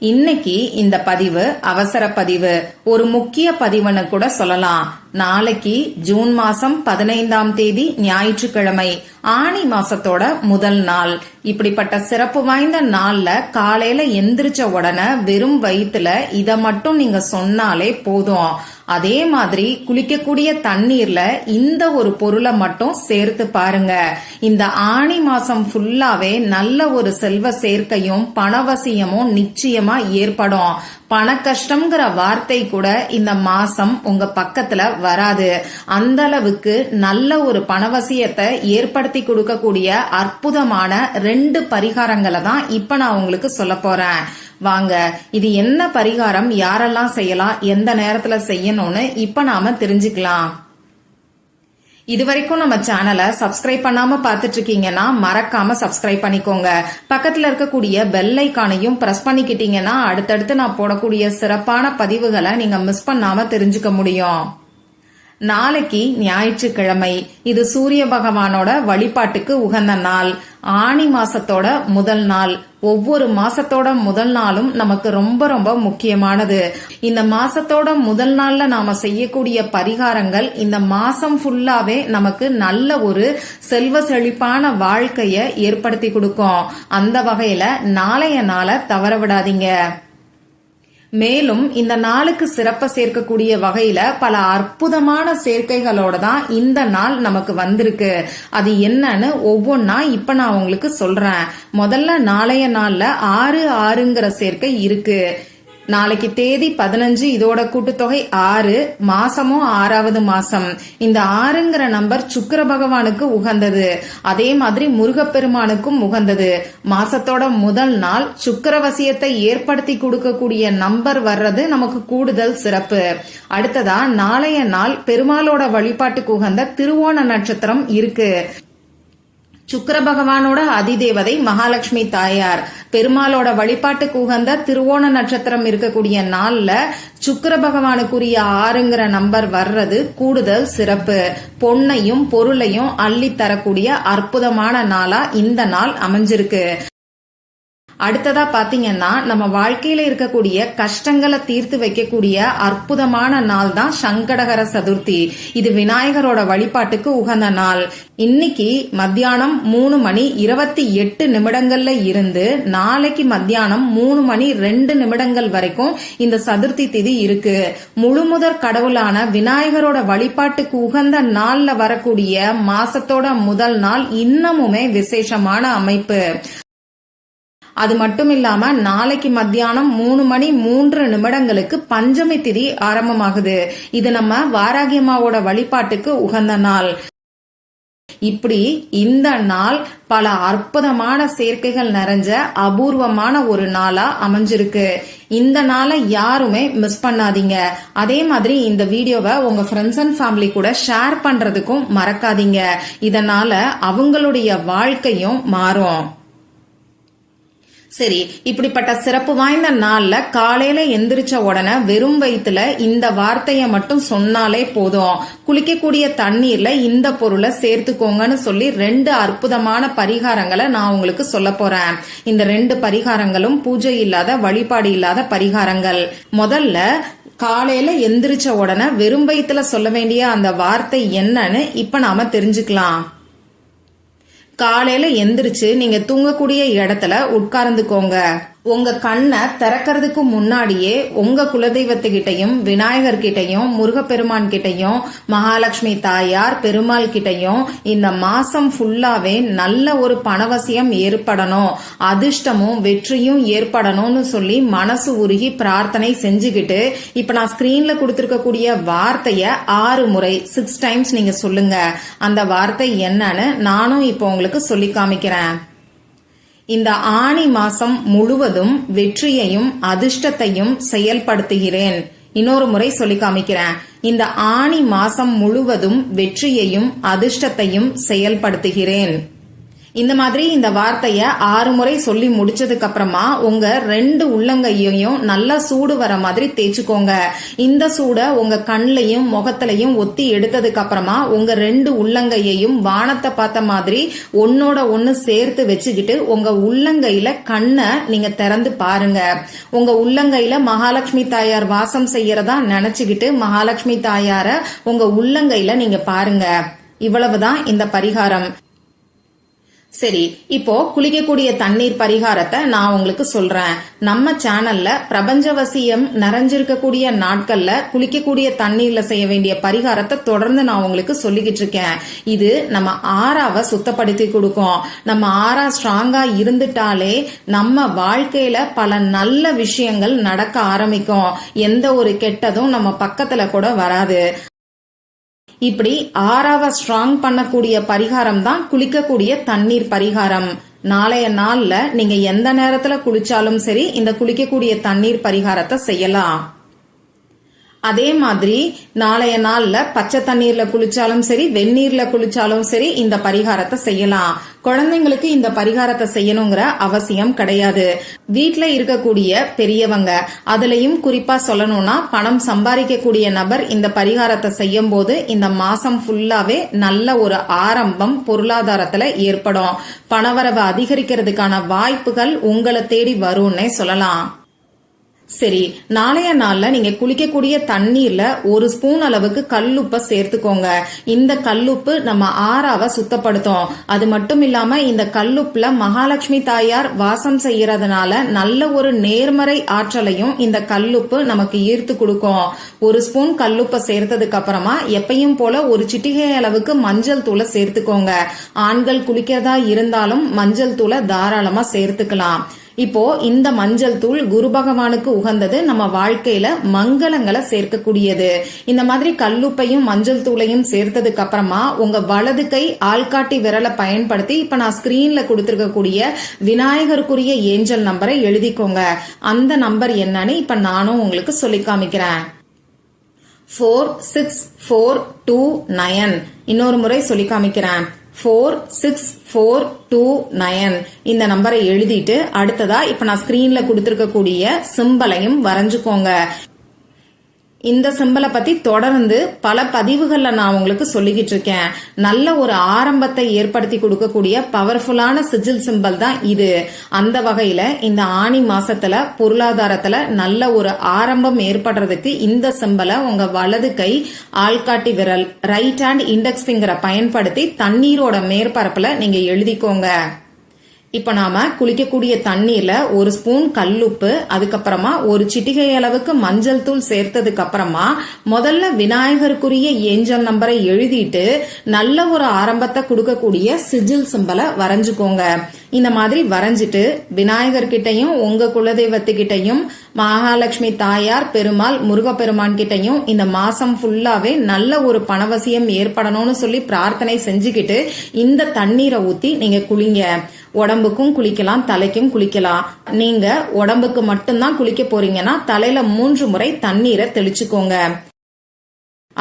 இன்னைக்கு இந்த பதிவு அவசர பதிவு. ஒரு முக்கிய பதிவுன்னு கூட சொல்லலாம். நாளைக்கு ஜூன் மாசம் பதினைந்தாம் தேதி ஞாயிற்றுக்கிழமை ஆணி மாசத்தோட முதல் நாள். இப்படிப்பட்ட சிறப்பு வாய்ந்த நாள்ல காலையில எந்திரிச்ச உடனே வெறும் வயிற்றுல இத மட்டும் நீங்க சொன்னாலே போதும். அதே மாதிரி குளிக்கக்கூடிய தண்ணீர்ல இந்த ஒரு பொருளை மட்டும் சேர்த்து பாருங்க. இந்த ஆணி மாசம் ஃபுல்லாவே நல்ல ஒரு செல்வ சேர்க்கையும் பணவசியமும் நிச்சயமா ஏற்படும். பண கஷ்டம்ங்கிற வார்த்தை கூட இந்த மாசம் உங்க பக்கத்துல வராது. அந்த அளவுக்கு நல்ல ஒரு பணவசியத்தை ஏற்படுத்தி கொடுக்கக்கூடிய அற்புதமான ரெண்டு பரிகாரங்களை தான் இப்ப நான் உங்களுக்கு சொல்ல போறேன். வாங்க இது என்ன பரிகாரம்? யாரெல்லாம் செய்யலாம்? எந்த நேரத்துல செய்யணும்னு இப்ப நாம தெரிஞ்சுக்கலாம். இது வரைக்கும் நம்ம சேனலை சப்ஸ்கிரைப் பண்ணாம பார்த்துட்டு இருக்கீங்கன்னா மறக்காம சப்ஸ்கிரைப் பண்ணிக்கோங்க. பக்கத்துல இருக்கக்கூடிய பெல் ஐக்கானையும் பிரஸ் பண்ணிக்கிட்டீங்கன்னா அடுத்தடுத்து நான் போடக்கூடிய சிறப்பான பதிவுகளை நீங்க மிஸ் பண்ணாம தெரிஞ்சுக்க முடியும். நாளைக்கு ஞாயிற்றுக்கிழமை. இது சூரிய பகவானோட வழிபாட்டுக்கு உகந்த நாள். ஆணி மாசத்தோட முதல் நாள். ஒவ்வொரு மாசத்தோட முதல் நாளும் நமக்கு ரொம்ப ரொம்ப முக்கியமானது. இந்த மாசத்தோட முதல் நாள்ல நாம செய்யக்கூடிய பரிகாரங்கள் இந்த மாசம் ஃபுல்லாவே நமக்கு நல்ல ஒரு செல்வ செழிப்பான வாழ்க்கைய ஏற்படுத்தி கொடுக்கும். அந்த வகையில நாளைய நாளை தவற விடாதீங்க. மேலும் இந்த நாளுக்கு சிறப்ப சேர்க்கக்கூடிய வகையில பல அற்புதமான சேர்க்கைகளோட தான் இந்த நாள் நமக்கு வந்திருக்கு. அது என்னன்னு ஒவ்வொன்னா இப்ப நான் உங்களுக்கு சொல்றேன். முதல்ல நாளைய நாள்ல ஆறு ஆறுங்கிற சேர்க்கை இருக்கு. நாளைக்கு தேதி பதினஞ்சு இதோட கூட்டுத்தொகை ஆறு மாசமும் ஆறாவது மாசம். இந்த ஆறுங்கிற நம்பர் சுக்கர பகவானுக்கு உகந்தது. அதே மாதிரி முருகப்பெருமானுக்கும் உகந்தது. மாசத்தோட முதல் நாள் சுக்கரவசியத்தை ஏற்படுத்தி கொடுக்கக்கூடிய நம்பர் வர்றது நமக்கு கூடுதல் சிறப்பு. அடுத்ததா நாளைய நாள் பெருமாளோட வழிபாட்டுக்கு உகந்த திருவோண நட்சத்திரம் இருக்கு. சுக்கர பகவானோட அதிதேவதை மகாலட்சுமி தாயார். பெருமாளோட வழிபாட்டுக்கு உகந்த திருவோண நட்சத்திரம் இருக்கக்கூடிய நாள்ல சுக்கர பகவானுக்குரிய ஆறுங்கிற நம்பர் வர்றது கூடுதல் சிறப்பு. பொன்னையும் பொருளையும் அள்ளி தரக்கூடிய அற்புதமான நாளா இந்த நாள் அமைஞ்சிருக்கு. அடுத்ததா பாத்தீங்கன்னா நம்ம வாழ்க்கையில இருக்கக்கூடிய கஷ்டங்களை தீர்த்து வைக்கக்கூடிய அற்புதமான நாள் தான் சங்கடகர சதுர்த்தி. இது விநாயகரோட வழிபாட்டுக்கு உகந்த நாள். இன்னைக்கு மத்தியானம் மூணு மணி இருபத்தி எட்டு நிமிடங்கள்ல இருந்து நாளைக்கு மத்தியானம் மூணு மணி ரெண்டு நிமிடங்கள் வரைக்கும் இந்த சதுர்த்தி திதி இருக்கு. முழுமுதற் கடவுளான விநாயகரோட வழிபாட்டுக்கு உகந்த நாள்ல வரக்கூடிய மாசத்தோட முதல் நாள் இன்னமுமே விசேஷமான அமைப்பு. அது மட்டும் இல்லாம நாளைக்கு மத்தியானம் மூணு மணி மூன்று நிமிடங்களுக்கு பஞ்சமி திதி ஆரம்பமாகுது. இது நம்ம வாராகியம்மாவோட வழிபாட்டுக்கு உகந்த நாள். இப்படி இந்த நாள் பல அற்புதமான சேர்க்கைகள் நிறைஞ்ச அபூர்வமான ஒரு நாளா அமைஞ்சிருக்கு. இந்த நாளை யாருமே மிஸ் பண்ணாதீங்க. அதே மாதிரி இந்த வீடியோவை உங்க ஃப்ரெண்ட்ஸ் அண்ட் ஃபேமிலி கூட ஷேர் பண்றதுக்கும் மறக்காதீங்க. இதனால அவங்களுடைய வாழ்க்கையும் மாறும். சரி இப்படிப்பட்ட சிறப்பு வாய்ந்த நாள்ல காலையில எந்திரிச்ச உடனே வெறும் வயிற்றுல இந்த வார்த்தைய மட்டும் சொன்னாலே போதும். குளிக்கக்கூடிய தண்ணீர்ல இந்த பொருளை சேர்த்துக்கோங்கன்னு சொல்லி ரெண்டு அற்புதமான பரிகாரங்களை நான் உங்களுக்கு சொல்ல போறேன். இந்த ரெண்டு பரிகாரங்களும் பூஜை இல்லாத வழிபாடு இல்லாத பரிகாரங்கள். முதல்ல காலையில எந்திரிச்ச உடனே வெறும் வயிற்றுல சொல்ல வேண்டிய அந்த வார்த்தை என்னன்னு இப்ப நாம தெரிஞ்சுக்கலாம். காலையில எந்திரிச்சு நீங்க தூங்கக்கூடிய இடத்துல உட்கார்ந்துக்கோங்க. உங்க கண்ணை திறக்கிறதுக்கு முன்னாடியே உங்க குலதெய்வத்துக்கிட்டையும் விநாயகர் கிட்டையும் முருகப்பெருமான் கிட்டையும் மகாலட்சுமி தாயார் பெருமாள் கிட்டையும் இந்த மாசம் ஃபுல்லாவே நல்ல ஒரு பணவசியம் ஏற்படணும். அதிர்ஷ்டமும் வெற்றியும் ஏற்படணும்னு சொல்லி மனசு உருகி பிரார்த்தனை செஞ்சுக்கிட்டு இப்ப நான் ஸ்கிரீன்ல கொடுத்திருக்கக்கூடிய வார்த்தைய ஆறு முறை சிக்ஸ் டைம்ஸ் நீங்க சொல்லுங்க. அந்த வார்த்தை என்னன்னு நானும் இப்போ உங்களுக்கு சொல்லி காமிக்கிறேன். இந்த ஆணி மாசம் முழுவதும் வெற்றியையும் அதிர்ஷ்டத்தையும் செயல்படுத்துகிறேன். இன்னொரு முறை சொல்லி காமிக்கிறேன். இந்த ஆணி மாசம் முழுவதும் வெற்றியையும் அதிர்ஷ்டத்தையும் செயல்படுத்துகிறேன். இந்த மாதிரி இந்த வார்த்தைய ஆறு முறை சொல்லி முடிச்சதுக்கு அப்புறமா உங்க ரெண்டு உள்ளங்கையையும் நல்லா சூடு வர மாதிரி தேய்ச்சிக்கோங்க. இந்த சூட உங்க கண்லையும் முகத்திலையும் ஒத்தி எடுத்ததுக்கு அப்புறமா உங்க ரெண்டு உள்ளங்கையையும் வானத்தை பார்த்த மாதிரி ஒன்னோட ஒன்னு சேர்த்து வச்சுக்கிட்டு உங்க உள்ளங்கையில கண்ணை நீங்க திறந்து பாருங்க. உங்க உள்ளங்கையில மகாலட்சுமி தாயார் வாசம் செய்யறதா நினைச்சுக்கிட்டு மகாலட்சுமி தாயார உங்க உள்ளங்கையில நீங்க பாருங்க. இவ்வளவுதான் இந்த பரிகாரம். சரி இப்போ குளிக்கக்கூடிய தண்ணீர் பரிகாரத்தை நான் உங்களுக்கு சொல்றேன். நம்ம சேனல்ல பிரபஞ்சவசியம் நிறைஞ்சிருக்கக்கூடிய நாட்கள்ல குளிக்கக்கூடிய தண்ணீர்ல செய்ய வேண்டிய பரிகாரத்தை தொடர்ந்து நான் உங்களுக்கு சொல்லிக்கிட்டு இருக்கேன். இது நம்ம ஆறாவை சுத்தப்படுத்தி கொடுக்கும். நம்ம ஆறா ஸ்ட்ராங்கா இருந்துட்டாலே நம்ம வாழ்க்கையில பல நல்ல விஷயங்கள் நடக்க ஆரம்பிக்கும். எந்த ஒரு கெட்டதும் நம்ம பக்கத்துல கூட வராது. இப்படி ஆறாவ ஸ்ட்ராங் பண்ணக்கூடிய பரிகாரம் தான் குளிக்கக்கூடிய தண்ணீர் பரிகாரம். நாளைய நாள்ல நீங்க எந்த நேரத்துல குளிச்சாலும் சரி இந்த குளிக்கக்கூடிய தண்ணீர் பரிகாரத்தை செய்யலாம். அதே மாதிரி நாளைய நாள்ல பச்சை தண்ணீர்ல குளிச்சாலும் சரி வெந்நீர்ல குளிச்சாலும் சரி இந்த பரிகாரத்தை செய்யலாம். குழந்தைங்களுக்கு இந்த பரிகாரத்தை செய்யணுங்கிற அவசியம் கிடையாது. வீட்ல இருக்கக்கூடிய பெரியவங்க அதுலயும் குறிப்பா சொல்லணும்னா பணம் சம்பாதிக்கக்கூடிய நபர் இந்த பரிகாரத்தை செய்யும் போது இந்த மாசம் ஃபுல்லாவே நல்ல ஒரு ஆரம்பம் பொருளாதாரத்துல ஏற்படும். பணவரவு அதிகரிக்கிறதுக்கான வாய்ப்புகள் உங்களை தேடி வரும்னே சொல்லலாம். சரி நாளைய நாள்ல நீங்க குளிக்கக்கூடிய தண்ணீர்ல ஒரு ஸ்பூன் அளவுக்கு கல்லுப்பை சேர்த்துக்கோங்க. இந்த கல்லுப்பு நம்ம ஆறாவ சுத்தப்படுத்தும். அது மட்டும் இல்லாம இந்த கல்லுப்புல மகாலட்சுமி தாயார் வாசம் செய்யறதுனால நல்ல ஒரு நேர்மறை ஆற்றலையும் இந்த கல்லுப்பு நமக்கு ஈர்த்து கொடுக்கும். ஒரு ஸ்பூன் கல்லுப்பை சேர்த்ததுக்கு அப்புறமா எப்பையும் போல ஒரு சிட்டிகை அளவுக்கு மஞ்சள் தூளை சேர்த்துக்கோங்க. ஆண்கள் குளிக்கிறதா இருந்தாலும் மஞ்சள் தூளை தாராளமா சேர்த்துக்கலாம். இப்போ இந்த மஞ்சள் தூள் குரு பகவானுக்கு உகந்தது நம்ம வாழ்க்கையில மங்களங்களை சேர்க்கக்கூடியது. இந்த மாதிரி கல்லுப்பையும் மஞ்சள் தூளையும் சேர்த்ததுக்கு அப்புறமா உங்க வலது கை ஆள்காட்டி விரலை பயன்படுத்தி இப்ப நான் ஸ்கிரீன்ல கொடுத்துருக்கக்கூடிய விநாயகருக்குரிய ஏஞ்சல் நம்பரை எழுதிக்கோங்க. அந்த நம்பர் என்னன்னு இப்ப நானும் உங்களுக்கு சொல்லி காமிக்கிறேன். Four six four two nine இன்னொரு முறை சொல்லி காமிக்கிறேன். Four six four two nine இந்த நம்பரை எழுதிட்டு அடுத்ததா இப்ப நான் ஸ்கிரீன்ல கொடுத்துருக்கக்கூடிய சிம்பலையும் வரைஞ்சுக்கோங்க. இந்த சிம்பலை பத்தி தொடர்ந்து பல பதிவுகள்ல நான் உங்களுக்கு சொல்லிக்கிட்டு இருக்கேன். நல்ல ஒரு ஆரம்பத்தை ஏற்படுத்தி கொடுக்கக்கூடிய பவர்ஃபுல்லான சிஜில் சிம்பல் தான் இது. அந்த வகையில இந்த ஆணி மாசத்துல பொருளாதாரத்துல நல்ல ஒரு ஆரம்பம் ஏற்படுறதுக்கு இந்த சிம்பலை உங்க வலது கை ஆள்காட்டி விரல் ரைட் ஹேண்ட் இண்டெக்ஸ் பிங்கரை பயன்படுத்தி தண்ணீரோட மேற்பரப்புல நீங்க எழுதிக்கோங்க. இப்ப நாம குளிக்கக்கூடிய தண்ணீர்ல ஒரு ஸ்பூன் கல்லுப்பு அதுக்கப்புறமா ஒரு சிட்டிகை அளவுக்கு மஞ்சள் தூள் சேர்த்ததுக்கு அப்புறமா முதல்ல விநாயகருக்குரிய ஏஞ்சல் நம்பரை எழுதிட்டு நல்ல ஒரு ஆரம்பத்தை கொடுக்கக்கூடிய சிஜில் சிம்பலை வரைஞ்சுக்கோங்க. இந்த மாதிரி வரைஞ்சிட்டு விநாயகர் கிட்டையும் உங்க குலதெய்வத்துக்கிட்டையும் மகாலட்சுமி தாயார் பெருமாள் முருகப்பெருமான் கிட்டையும் இந்த மாசம் ஃபுல்லாவே நல்ல ஒரு பணவசியம் ஏற்படணும்னு சொல்லி பிரார்த்தனை செஞ்சுக்கிட்டு இந்த தண்ணீரை ஊத்தி நீங்க குளிங்க. உடம்புக்கும் குளிக்கலாம் தலைக்கும் குளிக்கலாம். நீங்க உடம்புக்கு மட்டும்தான் குளிக்க போறீங்கன்னா தலையில மூன்று முறை தண்ணீரை தெளிச்சுக்கோங்க.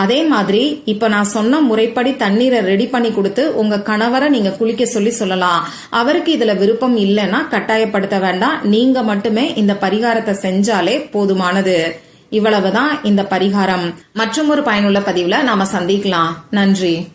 அதே மாதிரி இப்ப நான் சொன்ன முறைப்படி தண்ணீரை ரெடி பண்ணி கொடுத்து உங்க கணவரை நீங்க குளிக்க சொல்லி சொல்லலாம். அவருக்கு இதுல விருப்பம் இல்லைன்னா கட்டாயப்படுத்த வேண்டாம். நீங்க மட்டுமே இந்த பரிகாரத்தை செஞ்சாலே போதுமானது. இவ்வளவுதான் இந்த பரிகாரம். மற்றும் ஒரு பயனுள்ள பதிவுல நாம சந்திக்கலாம். நன்றி.